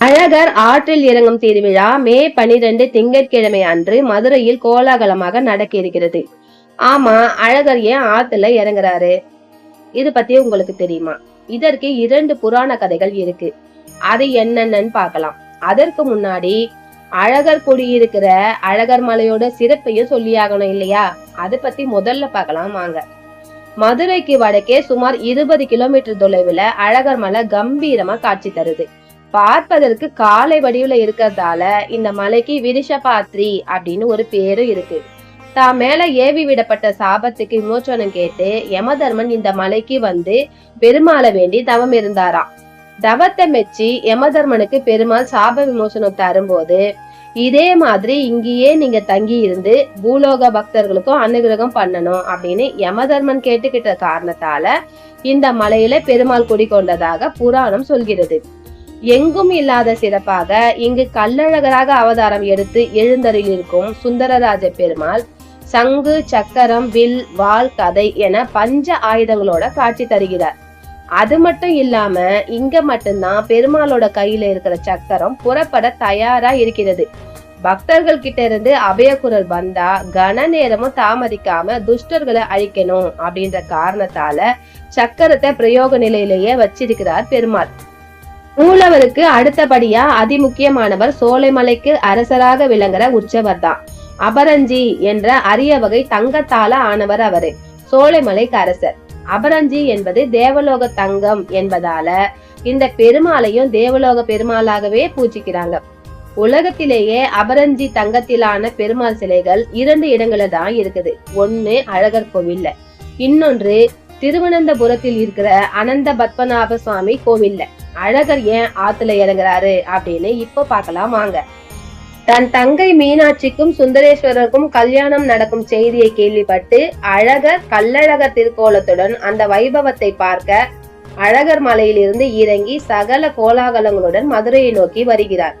அழகர் ஆற்றில் இறங்கும் திருவிழா மே பனிரெண்டு திங்கட்கிழமை அன்று மதுரையில் கோலாகலமாக நடக்க இருக்கிறது ஆமா அழகர் ஏன் ஆத்துல இறங்குறாரு? இது பத்தி உங்களுக்கு தெரியுமா? இதற்கு இரண்டு புராண கதைகள் இருக்கு. அது என்னென்னு பார்க்கலாம். அதற்கு முன்னாடி அழகர் குடியிருக்கிற அழகர் மலையோட சிறப்பையும் சொல்லியாகணும் இல்லையா? அதை பத்தி முதல்ல பார்க்கலாம் வாங்க. மதுரைக்கு வடக்கே சுமார் இருபது கிலோமீட்டர் தொலைவுல அழகர் மலை கம்பீரமா காட்சி தருது. பார்ப்பதற்கு காலை வடிவுல இருக்கிறதால இந்த மலைக்கு விரிஷபாத்ரி அப்படின்னு ஒரு பேரும் இருக்கு. தான் மேல ஏவி விடப்பட்ட சாபத்துக்கு விமோச்சனம் கேட்டு யமதர்மன் இந்த மலைக்கு வந்து பெருமாளை வேண்டி தவம் இருந்தாராம். தவத்தை மெச்சி யமதர்மனுக்கு பெருமாள் சாப விமோசனம் தரும்போது இதே மாதிரி இங்கேயே நீங்க தங்கி இருந்து பூலோக பக்தர்களுக்கும் அனுகிரகம் பண்ணணும் அப்படின்னு யமதர்மன் கேட்டுக்கிட்ட காரணத்தால இந்த மலையில பெருமாள் குடிகொண்டதாக புராணம் சொல்கிறது. எங்கும் இல்லாத சிறப்பாக இங்கு கள்ளழகராக அவதாரம் எடுத்து எழுந்தருள் இருக்கும் சுந்தரராஜ பெருமாள் சங்கு சக்கரம் வில் வால் கதை என பஞ்ச ஆயுதங்களோட காட்சி தருகிறார். அது மட்டும் இல்லாம இங்க மட்டும்தான் பெருமாளோட கையில இருக்கிற சக்கரம் புறப்பட தயாரா இருக்கிறது. பக்தர்கள் கிட்ட இருந்து அபயக்குரல் வந்தா கன நேரமும் தாமதிக்காம துஷ்டர்களை அழிக்கணும் அப்படின்ற காரணத்தால சக்கரத்தை பிரயோக நிலையிலேயே வச்சிருக்கிறார் பெருமாள். மூலவருக்கு அடுத்தபடியா அதிமுக்கியமானவர் சோலைமலைக்கு அரசராக விளங்குற உற்சவர் தான் அபரஞ்சி என்ற அரிய வகை தங்கத்தால ஆனவர் அவரு. சோலைமலைக்கு அரசர். அபரஞ்சி என்பது தேவலோக தங்கம் என்பதால இந்த பெருமாளையும் தேவலோக பெருமாளாகவே பூஜிக்கிறாங்க. உலகத்திலேயே அபரஞ்சி தங்கத்திலான பெருமாள் சிலைகள் இரண்டு இடங்கள்ல தான் இருக்குது. ஒன்னு அழகர் கோவில்ல. இன்னொன்று திருவனந்தபுரத்தில் இருக்கிற அனந்த பத்மநாப சுவாமி கோவில்ல. அழகர் ஏன் ஆத்துல இறங்குறாரு அப்படின்னு இப்ப பார்க்கலாம் வாங்க. தன் தங்கை மீனாட்சிக்கும் சுந்தரேஸ்வரருக்கும் கல்யாணம் நடக்கும் செய்தியை கேள்விப்பட்டு அழகர் கல்லழகர் திருக்கோலத்துடன் அந்த வைபவத்தை பார்க்க அழகர் மலையிலிருந்து இறங்கி சகல கோலாகலங்களுடன் மதுரையை நோக்கி வருகிறார்.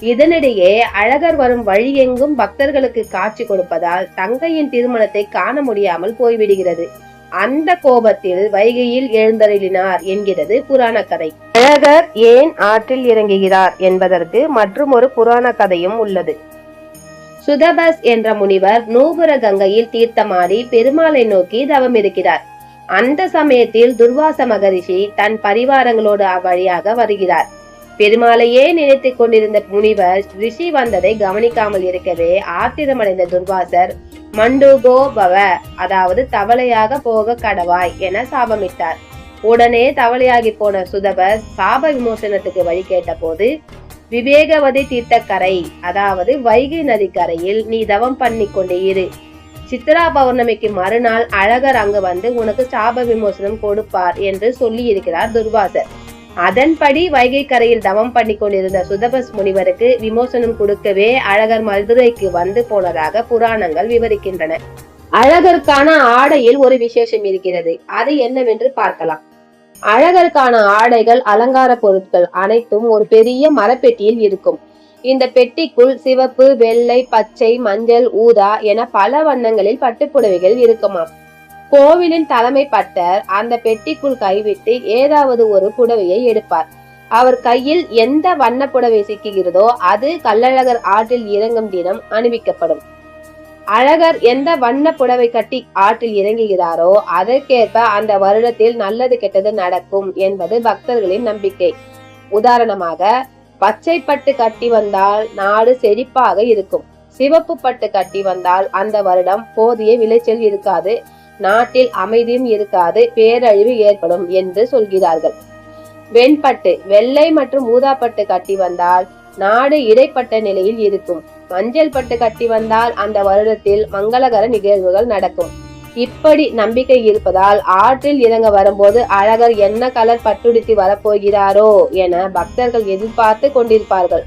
இதனிடையே அழகர் வரும் வழி எங்கும் பக்தர்களுக்கு காட்சி கொடுப்பதால் தங்கையின் திருமணத்தை காண முடியாமல் போய்விடுகிறது. அந்த கோபத்தில் வைகையில் எழுந்தருளினார் என்கிறது புராண கதை விநாயகர் ஏன் ஆற்றில் இறங்குகிறார் என்பதற்கு மற்றும் ஒரு புராண கதையும் உள்ளது. சுதபஸ் என்ற முனிவர் நூபுர கங்கையில் தீர்த்தமாடி பெருமாளை நோக்கி தவம் இருக்கிறார். அந்த சமயத்தில் துர்வாச மகரிஷி தன் பரிவாரங்களோடு அவ்வழியாக வருகிறார். பெருமாளையே நினைத்துக் கொண்டிருந்த முனிவர் ரிஷி வந்ததை கவனிக்காமல் இருக்கவே ஆத்திரமடைந்த துர்வாசர் மண்டுகோபவ அதாவது தவளையாக போக கடவாய் என சாபமிட்டார். உடனே தவளையாகி போன சுதபர் சாப விமோசனத்துக்கு வழி கேட்டபோது விவேகவதி தீர்த்தக்கரை அதாவது வைகை நதி கரையில் நீ தவம் பண்ணி கொண்டே இரு. சித்ரா பௌர்ணமிக்கு மறுநாள் அழகர் அங்கு வந்து உனக்கு சாப விமோசனம் கொடுப்பார் என்று சொல்லி இருக்கிறார் துர்வாசர். அதன்படி வைகை கரையில் தவம் பண்ணி கொண்டிருந்த சுதபஸ் முனிவருக்கு விமோசனம் கொடுக்கவே அழகர் மதுரைக்கு வந்து போனதாக புராணங்கள் விவரிக்கின்றன. அழகருக்கான ஆடையில் ஒரு விசேஷம் இருக்கிறது. அது என்னவென்று பார்க்கலாம். அழகருக்கான ஆடைகள் அலங்கார பொருட்கள் அனைத்தும் ஒரு பெரிய மரப்பெட்டியில் இருக்கும். இந்த பெட்டிக்குள் சிவப்பு வெள்ளை பச்சை மஞ்சள் ஊதா என பல வண்ணங்களில் பட்டுப்புடவைகள் இருக்குமாம். கோவிலின் தலைமை பட்டர் அந்த பெட்டிக்குள் கைவிட்டு ஏதாவது ஒரு புடவையை எடுப்பார். அவர் கையில் எந்த வண்ண புடவை சிக்குகிறதோ அது கள்ளழகர் ஆற்றில் இறங்கும் தினம் அணிவிக்கப்படும். அழகர் எந்த வண்ண புடவை கட்டி ஆற்றில் இறங்குகிறாரோ அதற்கேற்ப அந்த வருடத்தில் நல்லது கெட்டது நடக்கும் என்பது பக்தர்களின் நம்பிக்கை. உதாரணமாக பச்சை பட்டு கட்டி வந்தால் நாடு செழிப்பாக இருக்கும். சிவப்பு பட்டு கட்டி வந்தால் அந்த வருடம் போதிய விளைச்சல் இருக்காது நாட்டில் அமைதியும் இருக்காது பேரழிவு ஏற்படும் என்று சொல்கிறார்கள். வெண்பட்டு வெள்ளை மற்றும் ஊதாப்பட்டு கட்டி வந்தால் நாடு இடைப்பட்ட நிலையில் இருக்கும். மஞ்சள் பட்டு கட்டி வந்தால் அந்த வருடத்தில் மங்களகர நிகழ்வுகள் நடக்கும். இப்படி நம்பிக்கை இருப்பதால் ஆற்றில் இறங்க வரும்போது அழகர் என்ன கலர் பட்டுடுத்தி வரப்போகிறாரோ என பக்தர்கள் எதிர்பார்த்து கொண்டிருப்பார்கள்.